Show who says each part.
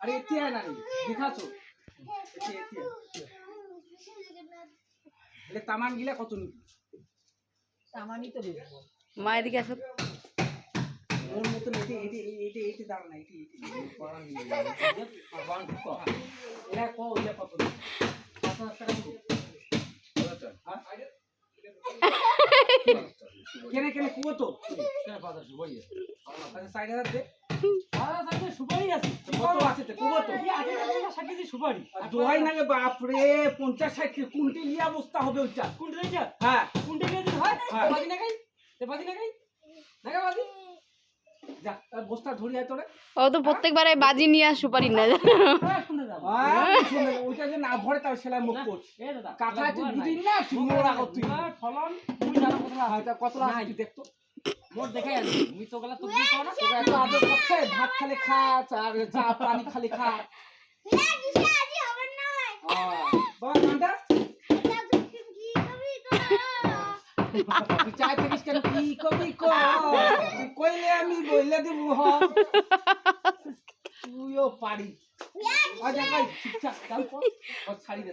Speaker 1: আরে এটি আয় না রে দেখাছো এটি এটি এলে তামান গিলা কত নিবি?
Speaker 2: তামানি তো বেচবো
Speaker 3: মা এদিকে আসো।
Speaker 1: ওর মতন এটি এটি এটি এটি দাঁড়া না এটি এটি এরা কো ইয়া কত নিবি? হাজার টাকা নিবো হ্যাঁ? কেনে কেনে কুয়ো তো? আচ্ছা ষাট হাজার দে।
Speaker 2: সুপারি আছে
Speaker 1: কত বাপরে পঞ্চাশ ষাট কুইন্টেল ইয়া অবস্থা হবে ওইটা হ্যাঁ।
Speaker 2: হয়
Speaker 1: হ্যাঁ।
Speaker 2: না খাই? না খাই? না
Speaker 1: তোরে।
Speaker 3: ও তো প্রত্যেকবারে বাজি নিয়ে আর সুপারি না।
Speaker 2: হ্যাঁ
Speaker 1: ওইটা যে না ভরে তাও সেলাই মুখ করছ।
Speaker 2: দাদা
Speaker 1: কাঁথায় তুই বুঝিস না তুই মোড়া তুই
Speaker 2: ফলন তুমি জানো কত লাভ
Speaker 1: হয়তো কত লাখ দেখতো
Speaker 2: মোর দেখে আনি তুমি তো গলা
Speaker 1: এত আদর ভাত খালি খা আর চা পানি খালি খা। আমি বইলে দেবো তুইও পারি আচ্ছা ঠিকঠাক ছাড়ি দে।